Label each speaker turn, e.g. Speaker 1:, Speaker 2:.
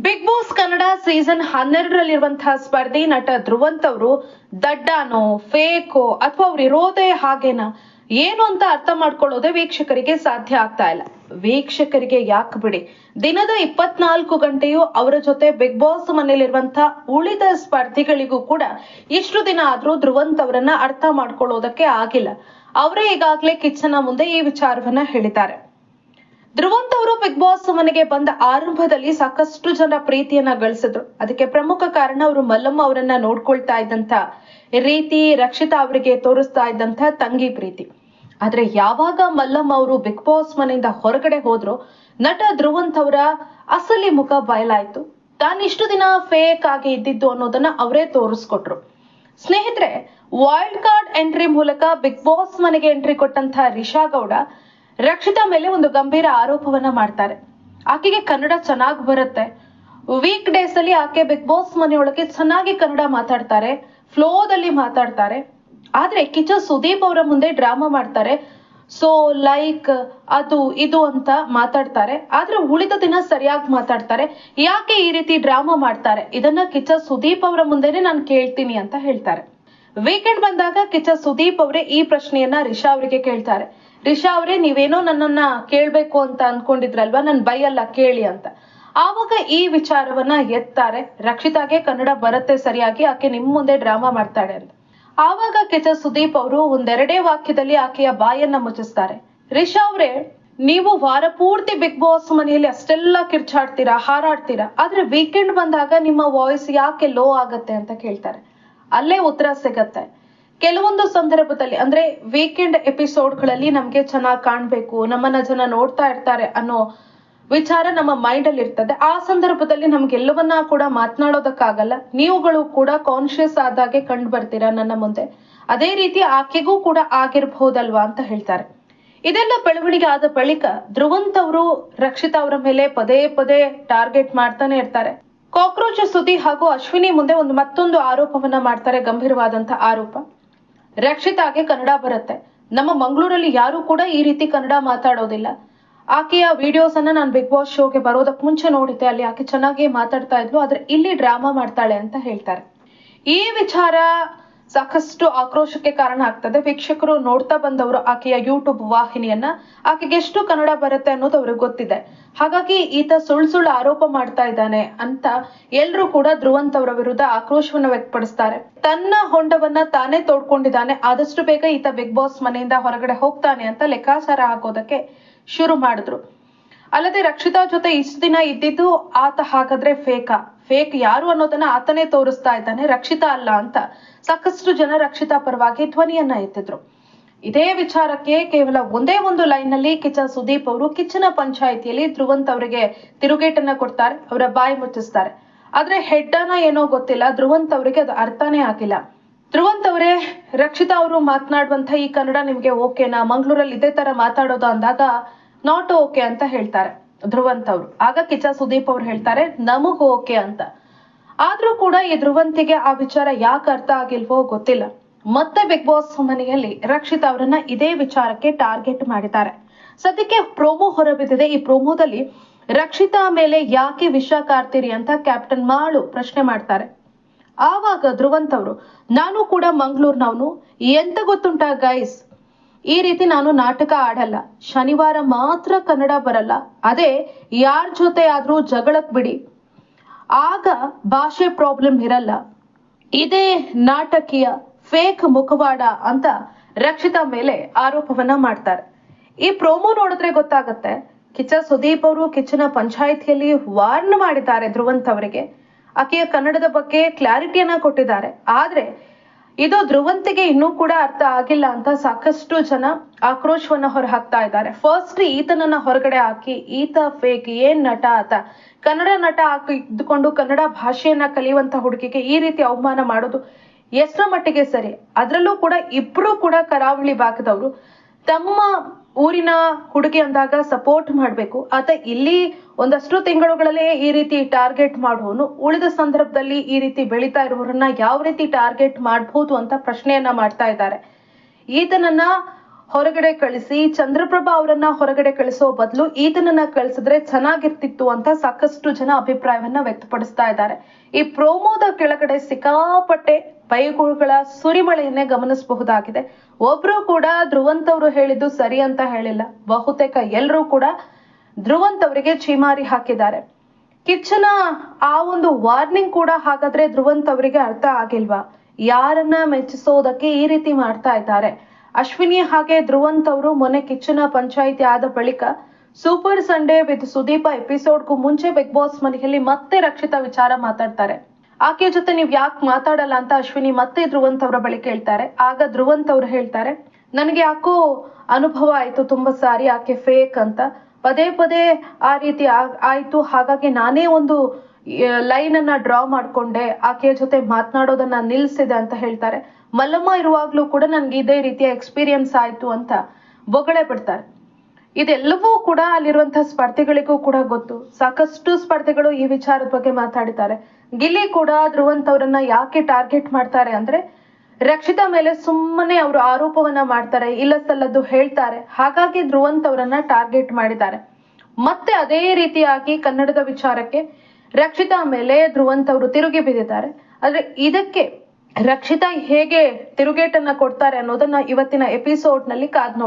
Speaker 1: Big Boss Kannada season ಹನ್ನೆರಡರಲ್ಲಿರುವಂತಹ ಸ್ಪರ್ಧಿ ನಟ ಧ್ರುವಂತ್ ಅವರು ದಡ್ಡಾನೋ, ಫೇಕೋ ಅಥವಾ ಅವ್ರು ಇರೋದೇ ಹಾಗೇನಾ? ಏನು ಅಂತ ಅರ್ಥ ಮಾಡ್ಕೊಳ್ಳೋದೇ ವೀಕ್ಷಕರಿಗೆ ಸಾಧ್ಯ ಆಗ್ತಾ ಇಲ್ಲ. ವೀಕ್ಷಕರಿಗೆ ಯಾಕೆ ಬಿಡಿ? ದಿನದ ಇಪ್ಪತ್ನಾಲ್ಕು ಗಂಟೆಯೂ ಅವರ ಜೊತೆ ಬಿಗ್ ಬಾಸ್ ಮನೆಯಲ್ಲಿರುವಂತಹ ಉಳಿದ ಸ್ಪರ್ಧಿಗಳಿಗೂ ಕೂಡ ಇಷ್ಟು ದಿನ ಆದ್ರೂ ಧ್ರುವಂತ್ ಅವರನ್ನ ಅರ್ಥ ಮಾಡ್ಕೊಳ್ಳೋದಕ್ಕೆ ಆಗಿಲ್ಲ. ಅವರೇ ಈಗಾಗಲೇ ಕಿಚ್ಚನ ಮುಂದೆ ಈ ವಿಚಾರವನ್ನ ಹೇಳಿದ್ದಾರೆ. ಧ್ರುವಂತ್ ಅವರು ಬಿಗ್ ಬಾಸ್ ಮನೆಗೆ ಬಂದ ಆರಂಭದಲ್ಲಿ ಸಾಕಷ್ಟು ಜನ ಪ್ರೀತಿಯನ್ನ ಗಳಿಸಿದ್ರು. ಅದಕ್ಕೆ ಪ್ರಮುಖ ಕಾರಣ ಅವರು ಮಲ್ಲಮ್ಮ ಅವರನ್ನ ನೋಡ್ಕೊಳ್ತಾ ಇದ್ದಂತ ರೀತಿ, ರಕ್ಷಿತಾ ಅವರಿಗೆ ತೋರಿಸ್ತಾ ಇದ್ದಂತ ತಂಗಿ ಪ್ರೀತಿ. ಆದ್ರೆ ಯಾವಾಗ ಮಲ್ಲಮ್ಮ ಅವರು ಬಿಗ್ ಬಾಸ್ ಮನೆಯಿಂದ ಹೊರಗಡೆ ಹೋದ್ರು, ನಟ ಧ್ರುವಂತ್ ಅವರ ಅಸಲಿ ಮುಖ ಬಯಲಾಯ್ತು. ತಾನಿಷ್ಟು ದಿನ ಫೇಕ್ ಆಗಿ ಇದ್ದಿದ್ದು ಅನ್ನೋದನ್ನ ಅವರೇ ತೋರಿಸ್ಕೊಟ್ರು. ಸ್ನೇಹಿತರೆ ವೈಲ್ಡ್ ಕಾರ್ಡ್ ಎಂಟ್ರಿ ಮೂಲಕ ಬಿಗ್ ಬಾಸ್ ಮನೆಗೆ ಎಂಟ್ರಿ ಕೊಟ್ಟಂತ ರಿಷಾ ಗೌಡ ರಕ್ಷಿತಾ ಮೇಲೆ ಒಂದು ಗಂಭೀರ ಆರೋಪವನ್ನ ಮಾಡ್ತಾರೆ. ಆಕೆಗೆ ಕನ್ನಡ ಚೆನ್ನಾಗಿ ಬರುತ್ತೆ. ವೀಕ್ ಡೇಸ್ ಅಲ್ಲಿ ಆಕೆ ಬಿಗ್ ಬಾಸ್ ಮನೆಯೊಳಗೆ ಚೆನ್ನಾಗಿ ಕನ್ನಡ ಮಾತಾಡ್ತಾರೆ ಫ್ಲೋದಲ್ಲಿ ಮಾತಾಡ್ತಾರೆ. ಆದ್ರೆ ಕಿಚ ಸುದೀಪ್ ಅವರ ಮುಂದೆ ಡ್ರಾಮಾ ಮಾಡ್ತಾರೆ. ಸೊ ಲೈಕ್ ಅದು, ಇದು ಅಂತ ಮಾತಾಡ್ತಾರೆ. ಆದ್ರೆ ಉಳಿದ ದಿನ ಸರಿಯಾಗಿ ಮಾತಾಡ್ತಾರೆ. ಯಾಕೆ ಈ ರೀತಿ ಡ್ರಾಮಾ ಮಾಡ್ತಾರೆ? ಇದನ್ನ ಕಿಚ್ಚ ಸುದೀಪ್ ಅವರ ಮುಂದೆನೆ ನಾನು ಕೇಳ್ತೀನಿ ಅಂತ ಹೇಳ್ತಾರೆ. ವೀಕೆಂಡ್ ಬಂದಾಗ ಕಿಚ್ಚ ಸುದೀಪ್ ಅವರೇ ಈ ಪ್ರಶ್ನೆಯನ್ನ ರಿಷಾ ಅವರಿಗೆ ಕೇಳ್ತಾರೆ. ರಿಷಾ ಅವರೇ, ನೀವೇನೋ ನನ್ನನ್ನ ಕೇಳ್ಬೇಕು ಅಂತ ಅನ್ಕೊಂಡಿದ್ರಲ್ವಾ? ನನ್ ಬೈಯಲ್ಲ, ಕೇಳಿ ಅಂತ. ಆವಾಗ ಈ ವಿಚಾರವನ್ನ ಎತ್ತಾರೆ. ರಕ್ಷಿತಾಗೆ ಕನ್ನಡ ಬರುತ್ತೆ ಸರಿಯಾಗಿ, ಆಕೆ ನಿಮ್ ಮುಂದೆ ಡ್ರಾಮಾ ಮಾಡ್ತಾಳೆ ಅಂತ. ಆವಾಗ ಕೆಚ ಸುದೀಪ್ ಅವರು ಒಂದೆರಡೇ ವಾಕ್ಯದಲ್ಲಿ ಆಕೆಯ ಬಾಯನ್ನ ಮುಚ್ಚಿಸ್ತಾರೆ. ರಿಷಾ ಅವರೇ, ನೀವು ವಾರ ಪೂರ್ತಿ ಬಿಗ್ ಬಾಸ್ ಮನೆಯಲ್ಲಿ ಅಷ್ಟೆಲ್ಲ ಕಿರ್ಚಾಡ್ತೀರಾ, ಹಾರಾಡ್ತೀರಾ? ಆದ್ರೆ ವೀಕೆಂಡ್ ಬಂದಾಗ ನಿಮ್ಮ ವಾಯ್ಸ್ ಯಾಕೆ ಲೋ ಆಗತ್ತೆ ಅಂತ ಕೇಳ್ತಾರೆ. ಅಲ್ಲೇ ಉತ್ತರ ಸಿಗತ್ತೆ. ಕೆಲವೊಂದು ಸಂದರ್ಭದಲ್ಲಿ, ಅಂದ್ರೆ ವೀಕೆಂಡ್ ಎಪಿಸೋಡ್ಗಳಲ್ಲಿ ನಮ್ಗೆ ಚೆನ್ನಾಗಿ ಕಾಣ್ಬೇಕು, ನಮ್ಮನ್ನ ಜನ ನೋಡ್ತಾ ಇರ್ತಾರೆ ಅನ್ನೋ ವಿಚಾರ ನಮ್ಮ ಮೈಂಡ್ ಅಲ್ಲಿ ಇರ್ತದೆ. ಆ ಸಂದರ್ಭದಲ್ಲಿ ನಮ್ಗೆಲ್ಲವನ್ನ ಕೂಡ ಮಾತನಾಡೋದಕ್ಕಾಗಲ್ಲ. ನೀವುಗಳು ಕೂಡ ಕಾನ್ಶಿಯಸ್ ಆದಾಗೆ ಕಂಡು ಬರ್ತೀರಾ ನನ್ನ ಮುಂದೆ? ಅದೇ ರೀತಿ ಆಕೆಗೂ ಕೂಡ ಆಗಿರ್ಬಹುದಲ್ವಾ ಅಂತ ಹೇಳ್ತಾರೆ. ಇದೆಲ್ಲ ಬೆಳವಣಿಗೆ ಆದ ಬಳಿಕ ಧ್ರುವಂತ್ ಅವರು ರಕ್ಷಿತಾ ಅವರ ಮೇಲೆ ಪದೇ ಪದೇ ಟಾರ್ಗೆಟ್ ಮಾಡ್ತಾನೆ ಇರ್ತಾರೆ. ಕಾಕ್ರೋಚ್ ಸುದ್ದಿ ಹಾಗೂ ಅಶ್ವಿನಿ ಮುಂದೆ ಒಂದು ಮತ್ತೊಂದು ಆರೋಪವನ್ನ ಮಾಡ್ತಾರೆ ಗಂಭೀರವಾದಂತ ಆರೋಪ. ರಕ್ಷಿತಾಗೆ ಕನ್ನಡ ಬರುತ್ತೆ. ನಮ್ಮ ಮಂಗಳೂರಲ್ಲಿ ಯಾರು ಕೂಡ ಈ ರೀತಿ ಕನ್ನಡ ಮಾತಾಡೋದಿಲ್ಲ. ಆಕೆಯ ವಿಡಿಯೋಸ್ ಅನ್ನ ನಾನು ಬಿಗ್ ಬಾಸ್ ಶೋಗೆ ಬರೋದಕ್ಕೆ ಮುಂಚೆ ನೋಡಿದ್ದೆ. ಅಲ್ಲಿ ಆಕೆ ಚೆನ್ನಾಗಿ ಮಾತಾಡ್ತಾ ಇದ್ಲು, ಆದ್ರೆ ಇಲ್ಲಿ ಡ್ರಾಮಾ ಮಾಡ್ತಾಳೆ ಅಂತ ಹೇಳ್ತಾರೆ. ಈ ವಿಚಾರ ಸಾಕಷ್ಟು ಆಕ್ರೋಶಕ್ಕೆ ಕಾರಣ ಆಗ್ತದೆ. ವೀಕ್ಷಕರು ನೋಡ್ತಾ ಬಂದವರು ಆಕೆಯ ಯೂಟ್ಯೂಬ್ ವಾಹಿನಿಯನ್ನ. ಆಕೆಗೆ ಎಷ್ಟು ಕನ್ನಡ ಬರುತ್ತೆ ಅನ್ನೋದು ಅವ್ರಿಗೆ ಗೊತ್ತಿದೆ. ಹಾಗಾಗಿ ಈತ ಸುಳ್ಳು ಸುಳ್ಳು ಆರೋಪ ಮಾಡ್ತಾ ಇದ್ದಾನೆ ಅಂತ ಎಲ್ರೂ ಕೂಡ ಧ್ರುವಂತ್ ಅವರ ವಿರುದ್ಧ ಆಕ್ರೋಶವನ್ನ ವ್ಯಕ್ತಪಡಿಸ್ತಾರೆ. ತನ್ನ ಹೊಂಡವನ್ನ ತಾನೇ ತೋಡ್ಕೊಂಡಿದ್ದಾನೆ. ಆದಷ್ಟು ಬೇಗ ಈತ ಬಿಗ್ ಬಾಸ್ ಮನೆಯಿಂದ ಹೊರಗಡೆ ಹೋಗ್ತಾನೆ ಅಂತ ಲೆಕ್ಕಾಚಾರ ಹಾಕೋದಕ್ಕೆ ಶುರು ಮಾಡಿದ್ರು. ಅಲ್ಲದೆ ರಕ್ಷಿತಾ ಜೊತೆ ಇಷ್ಟು ದಿನ ಇದ್ದಿದ್ದು ಆತ ಹಾಗಾದ್ರೆ ಫೇಕ. ಫೇಕ್ ಯಾರು ಅನ್ನೋದನ್ನ ಆತನೇ ತೋರಿಸ್ತಾ ಇದ್ದಾನೆ, ರಕ್ಷಿತಾ ಅಲ್ಲ ಅಂತ. ಸಾಕಷ್ಟು ಜನ ರಕ್ಷಿತಾ ಪರವಾಗಿ ಧ್ವನಿಯನ್ನ ಎತ್ತಿದ್ರು. ಇದೇ ವಿಚಾರಕ್ಕೆ ಕೇವಲ ಒಂದೇ ಒಂದು ಲೈನ್ನಲ್ಲಿ ಕಿಚ್ಚ ಸುದೀಪ್ ಅವರು ಕಿಚ್ಚನ ಪಂಚಾಯಿತಿಯಲ್ಲಿ ಧ್ರುವಂತ್ ಅವರಿಗೆ ತಿರುಗೇಟನ್ನ ಕೊಡ್ತಾರೆ, ಅವರ ಬಾಯಿ ಮುಚ್ಚಿಸ್ತಾರೆ. ಆದ್ರೆ ಹೆಡ್ಡನ ಏನೋ ಗೊತ್ತಿಲ್ಲ, ಧ್ರುವಂತ್ ಅವರಿಗೆ ಅದು ಅರ್ಥನೇ ಆಗಿಲ್ಲ. ಧ್ರುವಂತ್ ಅವರೇ, ರಕ್ಷಿತಾ ಅವರು ಮಾತನಾಡುವಂತ ಈ ಕನ್ನಡ ನಿಮ್ಗೆ ಓಕೆನಾ? ಮಂಗಳೂರಲ್ಲಿ ಇದೇ ತರ ಮಾತಾಡೋದು ಅಂದಾಗ ನಾಟ್ ಓಕೆ ಅಂತ ಹೇಳ್ತಾರೆ. ಧ್ರುವಂತ್ ಅವರು ಆಗ ಕಿಚ್ಚ ಸುದೀಪ್ ಅವ್ರು ಹೇಳ್ತಾರೆ, ನಮಗ್ ಓಕೆ ಅಂತ. ಆದ್ರೂ ಕೂಡ ಈ ಧ್ರುವಂತಿಗೆ ಆ ವಿಚಾರ ಯಾಕೆ ಅರ್ಥ ಆಗಿಲ್ವೋ ಗೊತ್ತಿಲ್ಲ. ಮತ್ತೆ ಬಿಗ್ ಬಾಸ್ ಮನೆಯಲ್ಲಿ ರಕ್ಷಿತ್ ಅವರನ್ನ ಇದೇ ವಿಚಾರಕ್ಕೆ ಟಾರ್ಗೆಟ್ ಮಾಡಿದ್ದಾರೆ. ಸದ್ಯಕ್ಕೆ ಪ್ರೋಮೋ ಹೊರಬಿದ್ದಿದೆ. ಈ ಪ್ರೋಮೋದಲ್ಲಿ ರಕ್ಷಿತಾ ಮೇಲೆ ಯಾಕೆ ವಿಷ ಕಾರ್ತೀರಿ ಅಂತ ಕ್ಯಾಪ್ಟನ್ ಮಾಳು ಪ್ರಶ್ನೆ ಮಾಡ್ತಾರೆ. ಆವಾಗ ಧ್ರುವಂತ್ ಅವರು ನಾನು ಕೂಡ ಮಂಗಳೂರಿನವನು. ಎಂತ ಗೊತ್ತುಂಟಾ ಗೈಸ್ ಈ ರೀತಿ ನಾನು ನಾಟಕ ಆಡಲ್ಲ. ಶನಿವಾರ ಮಾತ್ರ ಕನ್ನಡ ಬರಲ್ಲ. ಅದೇ, ಯಾರ ಜೊತೆ ಆದ್ರೂ ಜಗಳಕ್ ಬಿಡಿ. ಆಗ ಭಾಷೆ ಪ್ರಾಬ್ಲಮ್ ಇರಲ್ಲ. ಇದೇ ನಾಟಕೀಯ ಫೇಕ್ ಮುಖವಾಡ ಅಂತ ರಕ್ಷಿತಾ ಮೇಲೆ ಆರೋಪವನ್ನ ಮಾಡ್ತಾರೆ. ಈ ಪ್ರೋಮೋ ನೋಡಿದ್ರೆ ಗೊತ್ತಾಗುತ್ತೆ. ಕಿಚ್ಚ ಸುದೀಪ್ ಅವರು ಕಿಚ್ಚನ ಪಂಚಾಯಿತಿಯಲ್ಲಿ ವಾರ್ನ್ ಮಾಡಿದ್ದಾರೆ ಧ್ರುವಂತ್ ಅವರಿಗೆ. ಆಕೆಯ ಕನ್ನಡದ ಬಗ್ಗೆ ಕ್ಲಾರಿಟಿಯನ್ನ ಕೊಟ್ಟಿದ್ದಾರೆ. ಆದ್ರೆ ಇದು ಧ್ರುವಂತಿಗೆ ಇನ್ನೂ ಕೂಡ ಅರ್ಥ ಆಗಿಲ್ಲ ಅಂತ ಸಾಕಷ್ಟು ಜನ ಆಕ್ರೋಶವನ್ನ ಹೊರಹಾಕ್ತಾ ಇದ್ದಾರೆ. ಫಸ್ಟ್ ಈತನನ್ನ ಹೊರಗಡೆ ಹಾಕಿ, ಈತ ಫೇಕ್ ಏನ್ ನಟ ಆತ? ಕನ್ನಡ ನಟ ಹಾಕಿ ಇದ್ದುಕೊಂಡು ಕನ್ನಡ ಭಾಷೆಯನ್ನ ಕಲಿಯುವಂತ ಹುಡುಗಿಗೆ ಈ ರೀತಿ ಅವಮಾನ ಮಾಡೋದು ಎಷ್ಟರ ಮಟ್ಟಿಗೆ ಸರಿ? ಅದರಲ್ಲೂ ಕೂಡ ಇಬ್ರು ಕೂಡ ಕರಾವಳಿ ಭಾಗದವರು ತಮ್ಮ ಊರಿನ ಹುಡುಗಿ ಅಂದಾಗ ಸಪೋರ್ಟ್ ಮಾಡ್ಬೇಕು. ಆತ ಇಲ್ಲಿ ಒಂದಷ್ಟು ತಿಂಗಳುಗಳಲ್ಲೇ ಈ ರೀತಿ ಟಾರ್ಗೆಟ್ ಮಾಡುವನು ಉಳಿದ ಸಂದರ್ಭದಲ್ಲಿ ಈ ರೀತಿ ಬೆಳೀತಾ ಇರುವವರನ್ನ ಯಾವ ರೀತಿ ಟಾರ್ಗೆಟ್ ಮಾಡಬಹುದು ಅಂತ ಪ್ರಶ್ನೆಯನ್ನ ಮಾಡ್ತಾ ಇದ್ದಾರೆ. ಈತನನ್ನ ಹೊರಗಡೆ ಕಳಿಸಿ, ಚಂದ್ರಪ್ರಭಾ ಅವರನ್ನ ಹೊರಗಡೆ ಕಳಿಸೋ ಬದಲು ಈತನನ್ನ ಕಳಿಸಿದ್ರೆ ಚೆನ್ನಾಗಿರ್ತಿತ್ತು ಅಂತ ಸಾಕಷ್ಟು ಜನ ಅಭಿಪ್ರಾಯವನ್ನ ವ್ಯಕ್ತಪಡಿಸ್ತಾ ಇದ್ದಾರೆ. ಈ ಪ್ರೋಮೋದ ಕೆಳಗಡೆ ಸಿಕ್ಕಾಪಟ್ಟೆ ಬೈಗುಳುಗಳ ಸುರಿಮಳೆಯನ್ನೇ ಗಮನಿಸಬಹುದಾಗಿದೆ. ಒಬ್ರು ಕೂಡ ಧ್ರುವಂತ ಅವರು ಹೇಳಿದ್ದು ಸರಿ ಅಂತ ಹೇಳಿಲ್ಲ. ಬಹುತೇಕ ಎಲ್ಲರೂ ಕೂಡ ಧ್ರುವಂತ ಅವರಿಗೆ ಚೀಮಾರಿ ಹಾಕಿದ್ದಾರೆ. ಕಿಚ್ಚನ ಆ ಒಂದು ವಾರ್ನಿಂಗ್ ಕೂಡ ಹಾಗಾದ್ರೆ ಧ್ರುವಂತ ಅವರಿಗೆ ಅರ್ಥ ಆಗಿಲ್ವಾ? ಯಾರನ್ನ ಮೆಚ್ಚಿಸೋದಕ್ಕೆ ಈ ರೀತಿ ಮಾಡ್ತಾ ಇದ್ದಾರೆ? ಅಶ್ವಿನಿ ಹಾಗೆ ಧ್ರುವಂತ್ ಅವರು ಮೊನ್ನೆ ಕಿಚ್ಚನ ಪಂಚಾಯಿತಿ ಆದ ಬಳಿಕ ಸೂಪರ್ ಸಂಡೇ ವಿತ್ ಸುದೀಪ ಎಪಿಸೋಡ್ಗೂ ಮುಂಚೆ ಬಿಗ್ ಬಾಸ್ ಮನೆಯಲ್ಲಿ ಮತ್ತೆ ರಕ್ಷಿತಾ ವಿಚಾರ ಮಾತಾಡ್ತಾರೆ. ಆಕೆ ಜೊತೆ ನೀವ್ ಯಾಕೆ ಮಾತಾಡಲ್ಲ ಅಂತ ಅಶ್ವಿನಿ ಮತ್ತೆ ಧ್ರುವಂತ್ ಅವರ ಬಳಿ ಕೇಳ್ತಾರೆ. ಆಗ ಧ್ರುವಂತ್ ಅವ್ರು ಹೇಳ್ತಾರೆ, ನನಗೆ ಯಾಕೋ ಅನುಭವ ಆಯ್ತು, ತುಂಬಾ ಸಾರಿ ಆಕೆ ಫೇಕ್ ಅಂತ. ಪದೇ ಪದೇ ಆ ರೀತಿ ಆಯ್ತು. ಹಾಗಾಗಿ ನಾನೇ ಒಂದು ಲೈನ್ ಅನ್ನ ಡ್ರಾ ಮಾಡ್ಕೊಂಡೆ, ಆಕೆಯ ಜೊತೆ ಮಾತನಾಡೋದನ್ನ ನಿಲ್ಸಿದೆ ಅಂತ ಹೇಳ್ತಾರೆ. ಮಲ್ಲಮ್ಮ ಇರುವಾಗ್ಲೂ ಕೂಡ ನನ್ಗೆ ಇದೇ ರೀತಿಯ ಎಕ್ಸ್ಪೀರಿಯನ್ಸ್ ಆಯ್ತು ಅಂತ ಬೊಗಳೆ ಬಿಡ್ತಾರೆ. ಇದೆಲ್ಲವೂ ಕೂಡ ಅಲ್ಲಿರುವಂತಹ ಸ್ಪರ್ಧಿಗಳಿಗೂ ಕೂಡ ಗೊತ್ತು. ಸಾಕಷ್ಟು ಸ್ಪರ್ಧಿಗಳು ಈ ವಿಚಾರದ ಬಗ್ಗೆ ಮಾತಾಡಿದ್ದಾರೆ. ಗಿಲ್ಲಿ ಕೂಡ ಧ್ರುವಂತ್ ಅವರನ್ನ ಯಾಕೆ ಟಾರ್ಗೆಟ್ ಮಾಡ್ತಾರೆ ಅಂದ್ರೆ, ರಕ್ಷಿತಾ ಮೇಲೆ ಸುಮ್ಮನೆ ಅವರು ಆರೋಪವನ್ನ ಮಾಡ್ತಾರೆ, ಇಲ್ಲ ಸಲ್ಲದ್ದು ಹೇಳ್ತಾರೆ. ಹಾಗಾಗಿ ಧ್ರುವಂತವರನ್ನ ಟಾರ್ಗೆಟ್ ಮಾಡಿದ್ದಾರೆ. ಮತ್ತೆ ಅದೇ ರೀತಿಯಾಗಿ ಕನ್ನಡದ ವಿಚಾರಕ್ಕೆ ರಕ್ಷಿತಾ ಮೇಲೆ ಧ್ರುವಂತ ಅವರು ತಿರುಗಿ ಬಿದ್ದಿದ್ದಾರೆ. ಆದ್ರೆ ಇದಕ್ಕೆ ರಕ್ಷಿತಾ ಹೇಗೆ ತಿರುಗೇಟನ್ನ ಕೊಡ್ತಾರೆ ಅನ್ನೋದನ್ನ ಇವತ್ತಿನ ಎಪಿಸೋಡ್ನಲ್ಲಿ ಕಾದ್